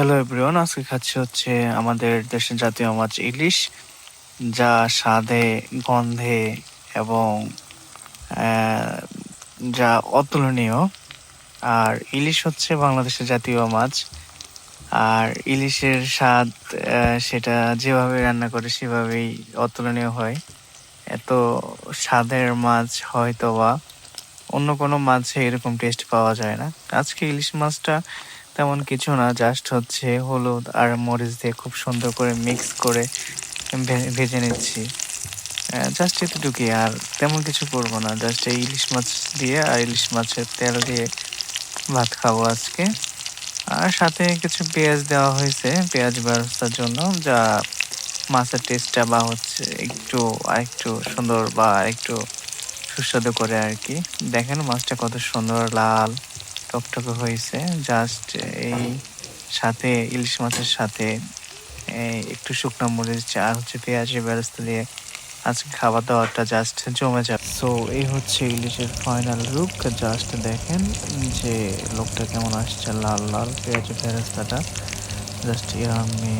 Hello everyone আজকে খাচ্ছি হচ্ছে আমাদের দেশের জাতীয় মাছ ইলিশ, যা স্বাদে, গন্ধে এবং যা অতুলনীয়। আর ইলিশ হচ্ছে বাংলাদেশের জাতীয় মাছ। আর ইলিশের স্বাদ সেটা যেভাবে রান্না করে সেভাবেই অতুলনীয় হয়। এত স্বাদের মাছ হয়তো বা অন্য কোনো মাছে এরকম টেস্ট পাওয়া যায় না। আজকে ইলিশ মাছটা তেমন কিছু না জাস্ট হচ্ছে হলুদ আর মরিচ দিয়ে খুব সুন্দর করে মিক্স করে ভেজে নিচ্ছি। জাস্ট এতটুকুই আর তেমন কিছু করব না জাস্ট এই ইলিশ মাছ দিয়ে আর ইলিশ মাছের তেল দিয়ে ভাত খাব আজকে। আর সাথে কিছু পেঁয়াজ দেওয়া হয়েছে, পেঁয়াজ ব্যবস্থার জন্য, যা মাছের টেস্টটা বা হচ্ছে একটু, আরেকটু সুন্দর বা একটু সুস্বাদু করে আর কি। দেখেন মাছটা কত সুন্দর, লাল। টকটকে হয়েছে। জাস্ট এই সাথে, ইলিশ মাছের সাথে একটু শুকনো মরিচ, আর হচ্ছে পেঁয়াজের ব্যবস্থা দিয়ে আজকে খাওয়া দাওয়াটা জাস্ট জমে যাবে। সো এই হচ্ছে ইলিশের ফাইনাল লুক জাস্ট দেখেন যে লোকটা কেমন আসছে, লাল লাল পেঁয়াজের ব্যবস্থাটা জাস্ট ইয়ামি